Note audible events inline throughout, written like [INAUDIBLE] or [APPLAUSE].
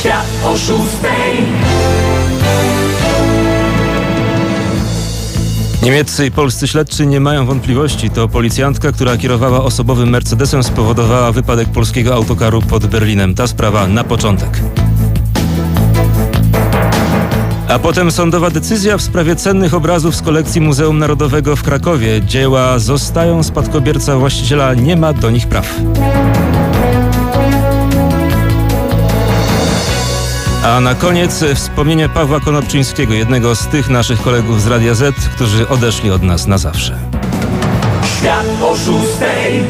Świat oszustej Niemieccy i polscy śledczy nie mają wątpliwości. To policjantka, która kierowała osobowym Mercedesem, spowodowała wypadek polskiego autokaru pod Berlinem. Ta sprawa na początek. A potem sądowa decyzja w sprawie cennych obrazów z kolekcji Muzeum Narodowego w Krakowie. Dzieła zostają, spadkobierca właściciela nie ma do nich praw. A na koniec wspomnienie Pawła Konopczyńskiego, jednego z tych naszych kolegów z Radia Z, którzy odeszli od nas na zawsze. Świat oszustej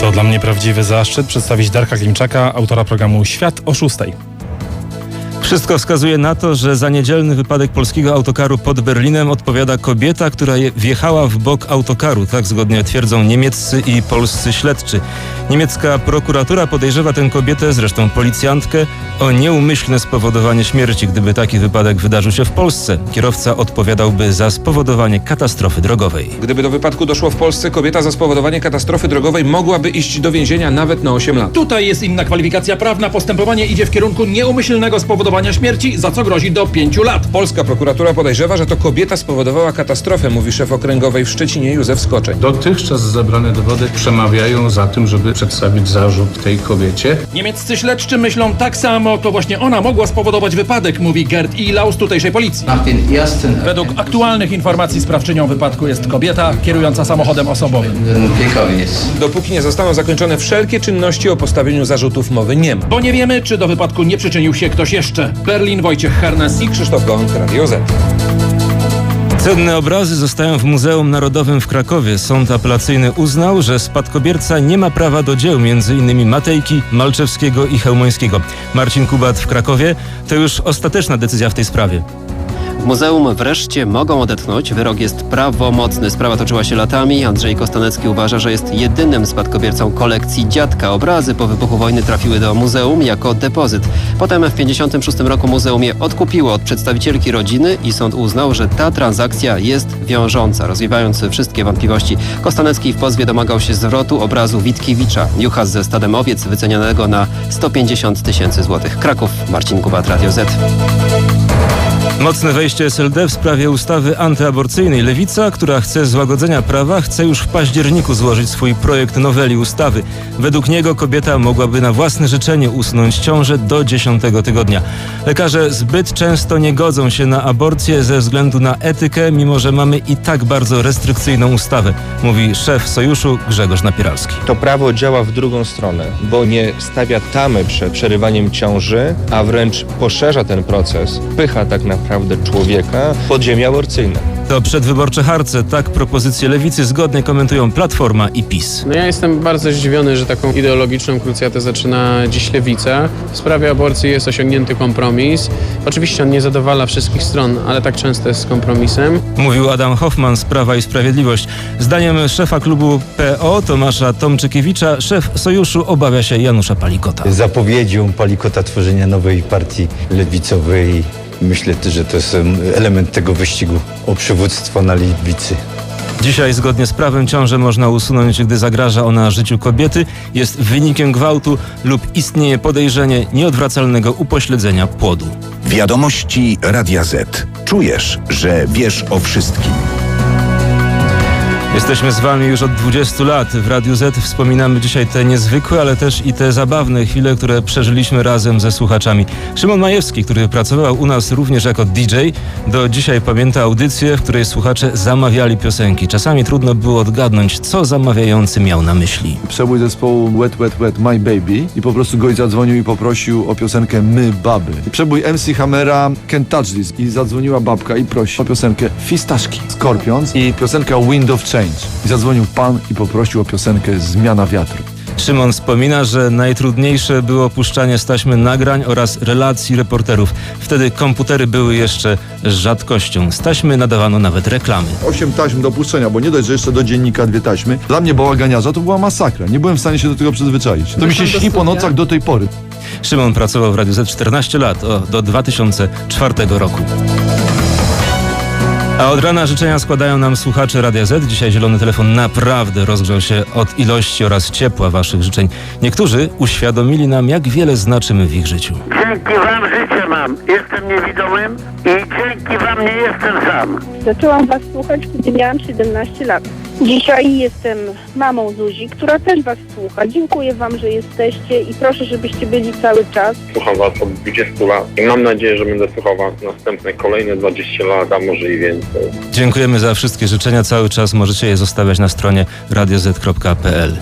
To dla mnie prawdziwy zaszczyt przedstawić Darka Klimczaka, autora programu Świat o szóstej. Wszystko wskazuje na to, że za niedzielny wypadek polskiego autokaru pod Berlinem odpowiada kobieta, która je- wjechała w bok autokaru. Tak zgodnie twierdzą niemieccy i polscy śledczy. Niemiecka prokuratura podejrzewa tę kobietę, zresztą policjantkę, o nieumyślne spowodowanie śmierci. Gdyby taki wypadek wydarzył się w Polsce, kierowca odpowiadałby za spowodowanie katastrofy drogowej. Gdyby do wypadku doszło w Polsce, kobieta za spowodowanie katastrofy drogowej mogłaby iść do więzienia nawet na 8 lat. Tutaj jest inna kwalifikacja prawna. Postępowanie idzie w kierunku nieumyślnego spowodowania śmierci, za co grozi do pięciu lat. Polska prokuratura podejrzewa, że to kobieta spowodowała katastrofę, mówi szef okręgowej w Szczecinie Józef Skoczek. Dotychczas zebrane dowody przemawiają za tym, żeby przedstawić zarzut tej kobiecie. Niemieccy śledczy myślą tak samo, to właśnie ona mogła spowodować wypadek, mówi Gerd Ilau z tutejszej policji. Według aktualnych informacji sprawczynią wypadku jest kobieta kierująca samochodem osobowym. Dopóki nie zostaną zakończone wszelkie czynności o postawieniu zarzutów mowy nie ma. Bo nie wiemy, czy do wypadku nie przyczynił się ktoś jeszcze. Berlin, Wojciech Hernes I Krzysztof Gąk, Radio Z. Cenne obrazy zostają w Muzeum Narodowym w Krakowie. Sąd apelacyjny uznał, że spadkobierca nie ma prawa do dzieł m.in. Matejki, Malczewskiego i Chełmońskiego. Marcin Kubat w Krakowie to już ostateczna decyzja w tej sprawie. Muzeum wreszcie mogą odetchnąć. Wyrok jest prawomocny. Sprawa toczyła się latami. Andrzej Kostanecki uważa, że jest jedynym spadkobiercą kolekcji dziadka. Obrazy po wybuchu wojny trafiły do muzeum jako depozyt. Potem w 1956 roku muzeum je odkupiło od przedstawicielki rodziny i sąd uznał, że ta transakcja jest wiążąca. Rozwiewając wszystkie wątpliwości, Kostanecki w pozwie domagał się zwrotu obrazu Witkiewicza, jucha ze stadem owiec wycenianego na 150 tysięcy złotych. Kraków, Marcin Kubat, Radio Z. Mocne wejście SLD w sprawie ustawy antyaborcyjnej. Lewica, która chce złagodzenia prawa, chce już w październiku złożyć swój projekt noweli ustawy. Według niego kobieta mogłaby na własne życzenie usunąć ciążę do 10 tygodnia. Lekarze zbyt często nie godzą się na aborcję ze względu na etykę, mimo że mamy i tak bardzo restrykcyjną ustawę, mówi szef sojuszu Grzegorz Napieralski. To prawo działa w drugą stronę, bo nie stawia tamy przed przerywaniem ciąży, a wręcz poszerza ten proces, pycha tak naprawdę człowieka pod ziemię aborcyjne. To przedwyborcze harce, tak propozycje lewicy zgodnie komentują Platforma i PiS. No ja jestem bardzo zdziwiony, że taką ideologiczną krucjatę zaczyna dziś lewica. W sprawie aborcji jest osiągnięty kompromis. Oczywiście on nie zadowala wszystkich stron, ale tak często jest z kompromisem. Mówił Adam Hoffman z Prawa i Sprawiedliwość. Zdaniem szefa klubu PO Tomasza Tomczykiewicza, szef sojuszu obawia się Janusza Palikota. zapowiedzią Palikota tworzenia nowej partii lewicowej. Myślę, że to jest em, element tego wyścigu o przywództwo na lewicy. Dzisiaj zgodnie z prawem ciążę można usunąć, gdy zagraża ona życiu kobiety, jest wynikiem gwałtu lub istnieje podejrzenie nieodwracalnego upośledzenia płodu. Wiadomości Radia Z. Czujesz, że wiesz o wszystkim. Jesteśmy z Wami już od 20 lat. W Radiu Z wspominamy dzisiaj te niezwykłe, ale też i te zabawne chwile, które przeżyliśmy razem ze słuchaczami. Szymon Majewski, który pracował u nas również jako DJ, do dzisiaj pamięta audycję, w której słuchacze zamawiali piosenki. Czasami trudno było odgadnąć, co zamawiający miał na myśli. przebój zespołu Wet Wet Wet My Baby i po prostu gość zadzwonił i poprosił o piosenkę My Baby. Przebój MC Hammera Can't Touch This i zadzwoniła babka i prosi o piosenkę Fistaszki Scorpions i piosenka Wind of Change. I zadzwonił pan i poprosił o piosenkę Zmiana Wiatru. Szymon wspomina, że najtrudniejsze było puszczanie z taśmy nagrań oraz relacji reporterów. Wtedy komputery były jeszcze rzadkością. Z taśmy nadawano nawet reklamy. Osiem taśm do puszczenia, bo nie dość, że jeszcze do dziennika dwie taśmy. Dla mnie bałaganiarza to była masakra. Nie byłem w stanie się do tego przyzwyczaić. To mi się śni po nocach do tej pory. Szymon pracował w Radiu Z 14 lat, o, do 2004 roku. A od rana życzenia składają nam słuchacze Radia Z. Dzisiaj zielony telefon naprawdę rozgrzał się od ilości oraz ciepła waszych życzeń. Niektórzy uświadomili nam, jak wiele znaczymy w ich życiu. Dzięki wam życie mam. Jestem niewidomym i dzięki wam nie jestem sam. Zaczęłam Was słuchać, kiedy miałam 17 lat. Dzisiaj jestem mamą Zuzi, która też Was słucha. Dziękuję Wam, że jesteście i proszę, żebyście byli cały czas. Słucham Was od 20 lat i mam nadzieję, że będę słuchał Was następne kolejne 20 lat, a może i więcej. Dziękujemy za wszystkie życzenia. Cały czas możecie je zostawiać na stronie radioz.pl.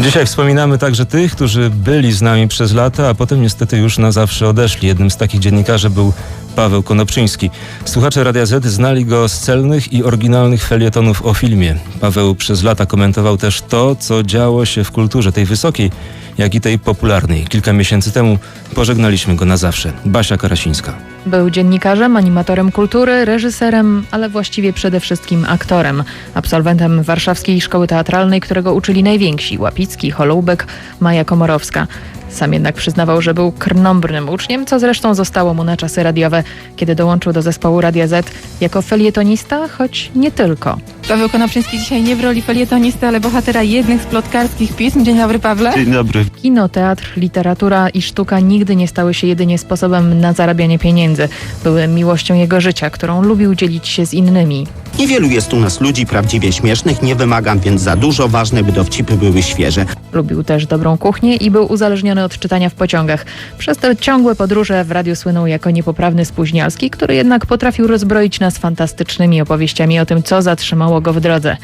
Dzisiaj wspominamy także tych, którzy byli z nami przez lata, a potem niestety już na zawsze odeszli. Jednym z takich dziennikarzy był Paweł Konopczyński. Słuchacze Radia Z znali go z celnych i oryginalnych felietonów o filmie. Paweł przez lata komentował też to, co działo się w kulturze, tej wysokiej, jak i tej popularnej. Kilka miesięcy temu pożegnaliśmy go na zawsze. Basia Karasińska. Był dziennikarzem, animatorem kultury, reżyserem, ale właściwie przede wszystkim aktorem. Absolwentem Warszawskiej Szkoły Teatralnej, którego uczyli najwięksi Łapicki, Holoubek, Maja Komorowska. Sam jednak przyznawał, że był krnąbrnym uczniem, co zresztą zostało mu na czasy radiowe, kiedy dołączył do zespołu Radia Z jako felietonista, choć nie tylko. Paweł Konopczyński dzisiaj nie w roli felietonisty, ale bohatera jednych z plotkarskich pism. Dzień dobry, Pawle. Dzień dobry. Kino, teatr, literatura i sztuka nigdy nie stały się jedynie sposobem na zarabianie pieniędzy. Były miłością jego życia, którą lubił dzielić się z innymi. Niewielu jest u nas ludzi prawdziwie śmiesznych, nie wymagam więc za dużo, ważne by dowcipy były świeże. Lubił też dobrą kuchnię i był uzależniony od czytania w pociągach. Przez te ciągłe podróże w radiu słynął jako niepoprawny spóźnialski, który jednak potrafił rozbroić nas fantastycznymi opowieściami o tym, co zatrzymało go w drodze.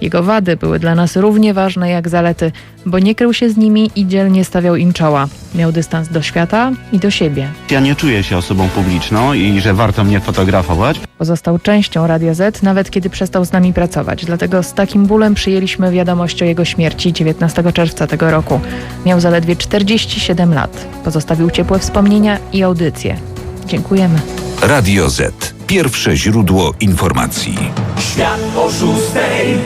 Jego wady były dla nas równie ważne jak zalety, bo nie krył się z nimi i dzielnie stawiał im czoła. Miał dystans do świata i do siebie. Ja nie czuję się osobą publiczną i że warto mnie fotografować. Pozostał częścią Radia Z, nawet kiedy przestał z nami pracować. Dlatego z takim bólem przyjęliśmy wiadomość o jego śmierci 19 czerwca tego roku. Miał zaledwie 47 lat. Pozostawił ciepłe wspomnienia i audycje. Dziękujemy. Radio Z. Pierwsze źródło informacji. Świat o szóstej.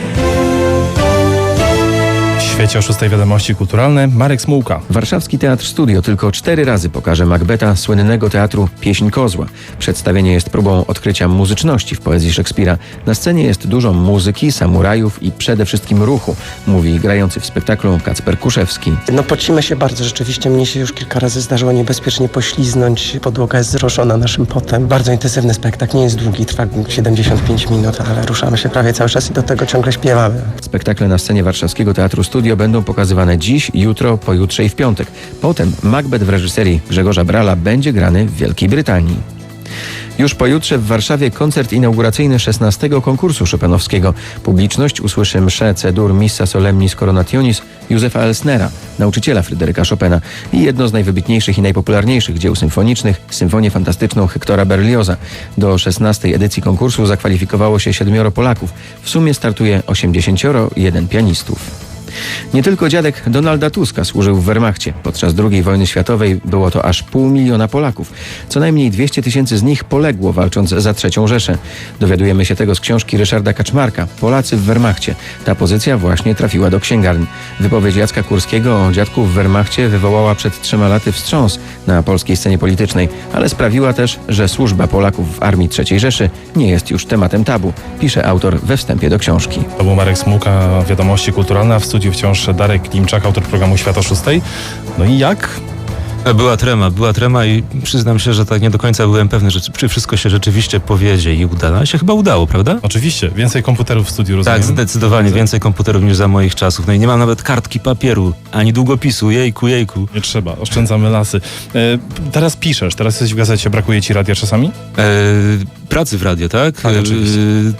Świecie o szóstej wiadomości kulturalne Marek Smułka. Warszawski Teatr Studio tylko cztery razy pokaże Macbeta słynnego teatru Pieśń Kozła. Przedstawienie jest próbą odkrycia muzyczności w poezji Szekspira. Na scenie jest dużo muzyki, samurajów i przede wszystkim ruchu, mówi grający w spektaklu Kacper Kuszewski. No pocimy się bardzo, rzeczywiście mnie się już kilka razy zdarzyło niebezpiecznie pośliznąć. Podłoga jest zroszona naszym potem. Bardzo intensywny spektakl, nie jest długi, trwa 75 minut, ale ruszamy się prawie cały czas i do tego ciągle śpiewamy. Spektakle na scenie Warszawskiego Teatru Studio będą pokazywane dziś, jutro, pojutrze i w piątek. Potem Macbeth w reżyserii Grzegorza Brala będzie grany w Wielkiej Brytanii. Już pojutrze w Warszawie koncert inauguracyjny 16 konkursu Chopinowskiego. Publiczność usłyszy mszę C-dur Missa Solemnis Coronationis Józefa Elsnera, nauczyciela Fryderyka Chopina i jedno z najwybitniejszych i najpopularniejszych dzieł symfonicznych, symfonię fantastyczną Hektora Berlioza. Do 16 edycji konkursu zakwalifikowało się siedmioro Polaków. W sumie startuje 81 pianistów. Nie tylko dziadek Donalda Tuska służył w Wehrmachcie. Podczas II wojny światowej było to aż pół miliona Polaków. Co najmniej 200 tysięcy z nich poległo walcząc za trzecią Rzeszę. Dowiadujemy się tego z książki Ryszarda Kaczmarka Polacy w Wehrmachcie. Ta pozycja właśnie trafiła do księgarni. Wypowiedź Jacka Kurskiego o dziadku w Wehrmachcie wywołała przed trzema laty wstrząs na polskiej scenie politycznej, ale sprawiła też, że służba Polaków w Armii III Rzeszy nie jest już tematem tabu, pisze autor we wstępie do książki. To był Marek Smułka, wiadomości kulturalne, a w studiu wciąż Darek Klimczak, autor programu Świat o szóstej. No i jak? Była trema, była trema i przyznam się, że tak nie do końca byłem pewny, że czy wszystko się rzeczywiście powiedzie i uda. Ale się chyba udało, prawda? Oczywiście. Więcej komputerów w studiu, rozumiem? Tak, zdecydowanie. Więcej komputerów niż za moich czasów. No i nie mam nawet kartki papieru, ani długopisu. Jejku, jejku. Nie trzeba, oszczędzamy lasy. E, teraz piszesz, teraz jesteś w gazecie, brakuje ci radia czasami? E, pracy w radio, tak? Tak. E,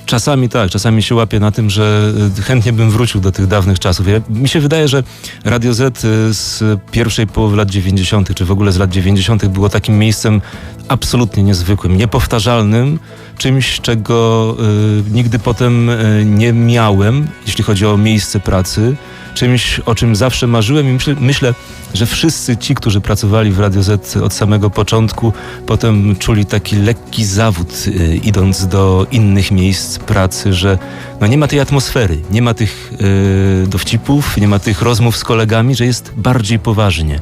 czasami tak, czasami się łapię na tym, że chętnie bym wrócił do tych dawnych czasów. Ja, mi się wydaje, że Radio Z z pierwszej połowy lat 90., czy w ogóle z lat 90. było takim miejscem absolutnie niezwykłym, niepowtarzalnym, czymś, czego y, nigdy potem y, nie miałem, jeśli chodzi o miejsce pracy, czymś, o czym zawsze marzyłem i myślę, myślę, że wszyscy ci, którzy pracowali w Radio Z od samego początku, potem czuli taki lekki zawód, idąc do innych miejsc pracy, że no nie ma tej atmosfery, nie ma tych y, dowcipów, nie ma tych rozmów z kolegami, że jest bardziej poważnie.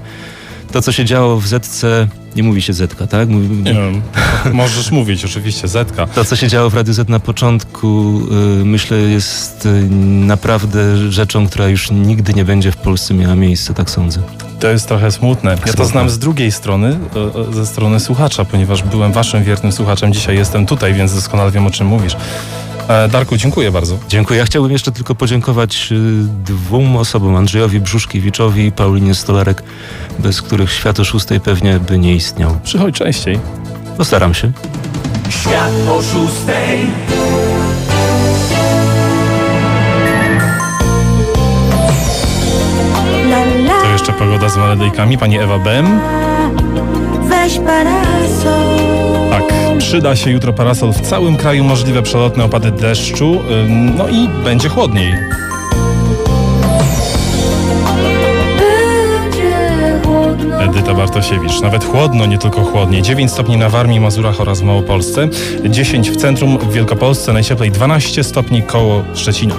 To, co się działo w Zetce, nie mówi się Zetka, tak? Mówi, Nie wiem, [LAUGHS] możesz mówić, oczywiście, Zetka. To, co się działo w Radiu Z na początku, y, myślę, jest y, naprawdę rzeczą, która już nigdy nie będzie w Polsce miała miejsca, tak sądzę. To jest trochę smutne. Ja to znam z drugiej strony, e, e, ze strony słuchacza, ponieważ byłem waszym wiernym słuchaczem. Dzisiaj jestem tutaj, więc doskonale wiem, o czym mówisz. E, Darku, dziękuję bardzo. Dziękuję. Ja chciałbym jeszcze tylko podziękować dwóm osobom, Andrzejowi Brzuszkiewiczowi i Paulinie Stolarek, bez których świat o szóstej pewnie by nie istniał. Przychodź częściej. Postaram się. Świat o szóstej. Jeszcze pogoda z maledyjkami. Pani Ewa Bem. Weź parasol. Tak, przyda się jutro parasol w całym kraju, możliwe przelotne opady deszczu, no i będzie chłodniej. Edyta Bartosiewicz. Nawet chłodno, nie tylko chłodniej. 9 stopni na Warmii, Mazurach oraz Małopolsce. 10 w centrum, w Wielkopolsce, najcieplej 12 stopni koło Szczecina.